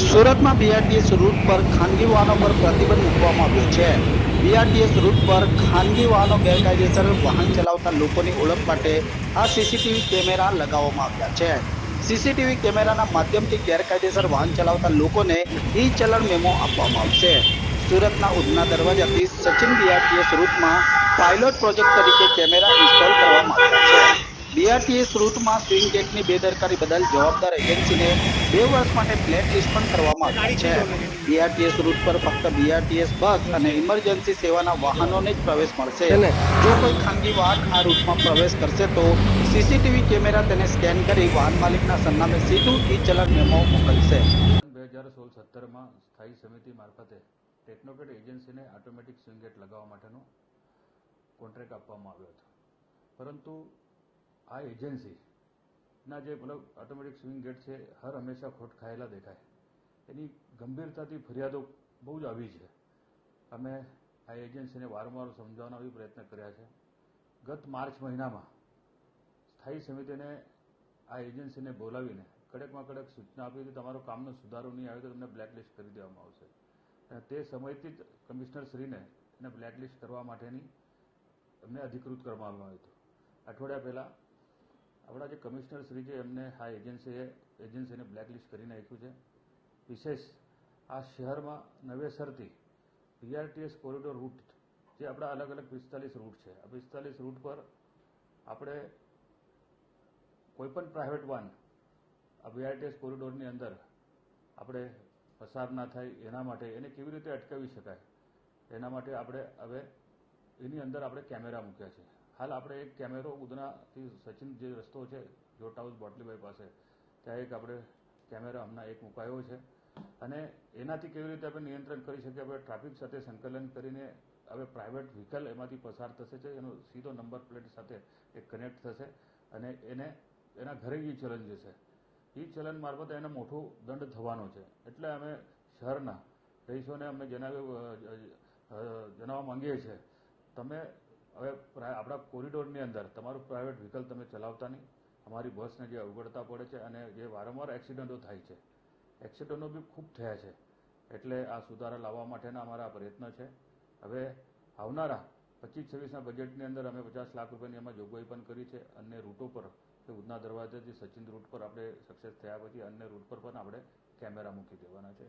સુરતમાં BRTS route પર ખાનગી વાહનો પર પ્રતિબંધ મૂકવામાં આવ્યો છે. બીઆરટીએસ રૂટ પર ખાનગી વાહનો ગેરકાયદેસર વાહન ચલાવતા લોકોની ઓળખ માટે આ સીસીટીવી કેમેરા લગાવવામાં આવ્યા છે. સીસીટીવી કેમેરાના માધ્યમથી ગેરકાયદેસર વાહન ચલાવતા લોકોને ઈ ચલણ મેમો આપવામાં આવશે. સુરતના ઉધના દરવાજાથી સચિન બીઆરટીએસ રૂટમાં પાયલોટ પ્રોજેક્ટ તરીકે કેમેરા ઇન્સ્ટોલ કરવામાં આવ્યા છે. બીઆરટીએસ રૂટમાં સ્વિંગ ગેટની બેદરકારી બદલ જવાબદાર એજન્સીને બે વર્ષ માટે બ્લેક લિસ્ટ પણ કરવામાં આવી છે. બીઆરટીએસ રૂટ પર ફક્ત બીઆરટીએસ બસ અને ઇમરજન્સી સેવાના વાહનોને જ પ્રવેશ મળશે. જો કોઈ ખાનગી વાહન આ રૂટમાં પ્રવેશ કરશે તો સીસીટીવી કેમેરા તેને સ્કેન કરી વાહન માલિકના સરનામે સીધું ઈ ચલણ મેમો મોકલશે. બે હજાર સોળ સત્તરમાં સ્થાયી સમિતિ મારફતે ટેકનોકેટ એજન્સીને ઓટોમેટિક સ્વિંગ ગેટ લગાવવા માટેનો કોન્ટ્રાક્ટ આપવામાં આવ્યો હતો. પરંતુ આ એજન્સીના જે મતલબ ઓટોમેટિક સ્વિંગ ગેટ છે, હર હંમેશા ખોટ ખાયેલા દેખાય. એની ગંભીરતાથી ફરિયાદો બહુ જ આવી છે. અમે આ એજન્સીને વારંવાર સમજાવવાના બી પ્રયત્ન કર્યા છે. ગત માર્ચ મહિનામાં સ્થાયી સમિતિને આ એજન્સીને બોલાવીને કડકમાં કડક સૂચના આપી કે તમારો કામનો સુધારો નહીં આવે તો તમને બ્લેકલિસ્ટ કરી દેવામાં આવશે. અને તે સમયથી જ કમિશનર શ્રીને એને બ્લેકલિસ્ટ કરવા માટેની એમને અધિકૃત કરવામાં આવ્યું હતું. અઠવાડિયા પહેલાં આપણા જે કમિશનર શ્રી છે, એમને આ એજન્સીએ એજન્સીને બ્લેકલિસ્ટ કરી નાખ્યું છે. વિશેષ આ શહેરમાં નવેસરથી બીઆરટીએસ કોરિડોર રૂટ જે આપણા અલગ અલગ પિસ્તાલીસ રૂટ છે. આ પિસ્તાલીસ રૂટ પર આપણે કોઈપણ પ્રાઇવેટ વાહન આ બીઆરટીએસ કોરિડોરની અંદર આપણે પસાર ના થાય એના માટે એને કેવી રીતે અટકાવી શકાય? એના માટે આપણે હવે એની અંદર આપણે કેમેરા મૂક્યા છે. હાલ આપણે એક કેમેરો ઉધનાથી સચિન જે રસ્તો છે જોટ હાઉસ બોટલીભાઈ પાસે, ત્યાં એક આપણે કેમેરા હમણાં એક મુકાયો છે. અને એનાથી કેવી રીતે આપણે નિયંત્રણ કરી શકીએ? આપણે ટ્રાફિક સાથે સંકલન કરીને હવે પ્રાઇવેટ વ્હીકલ એમાંથી પસાર થશે છે, એનો સીધો નંબર પ્લેટ સાથે એ કનેક્ટ થશે અને એને, એના ઘરે ઈ ચલન જશે. ઈ ચલન મારફતે એને મોટો દંડ થવાનો છે. એટલે અમે શહેરના રહીશોને અમે જણાવ્યું જણાવવા માંગીએ છીએ. તમે હવે આપણા કોરિડોરની અંદર તમારું પ્રાઇવેટ વ્હીકલ તમે ચલાવતા નહીં. અમારી બસને જે અવગડતા પડે છે અને જે વારંવાર એક્સિડન્ટો થાય છે. એક્સિડન્ટો બી ખૂબ થયા છે. એટલે આ સુધારા લાવવા માટેના અમારા પ્રયત્ન છે. હવે આવનારા પચીસ છવ્વીસના બજેટની અંદર અમે પચાસ લાખ રૂપિયાની એમાં જોગવાઈ પણ કરી છે. અન્ય રૂટો પર, કે ઉધના દરવાજાથી સચિન રૂટ પર આપણે સક્સેસ થયા પછી અન્ય રૂટ પર પણ આપણે કેમેરા મૂકી દેવાના છે.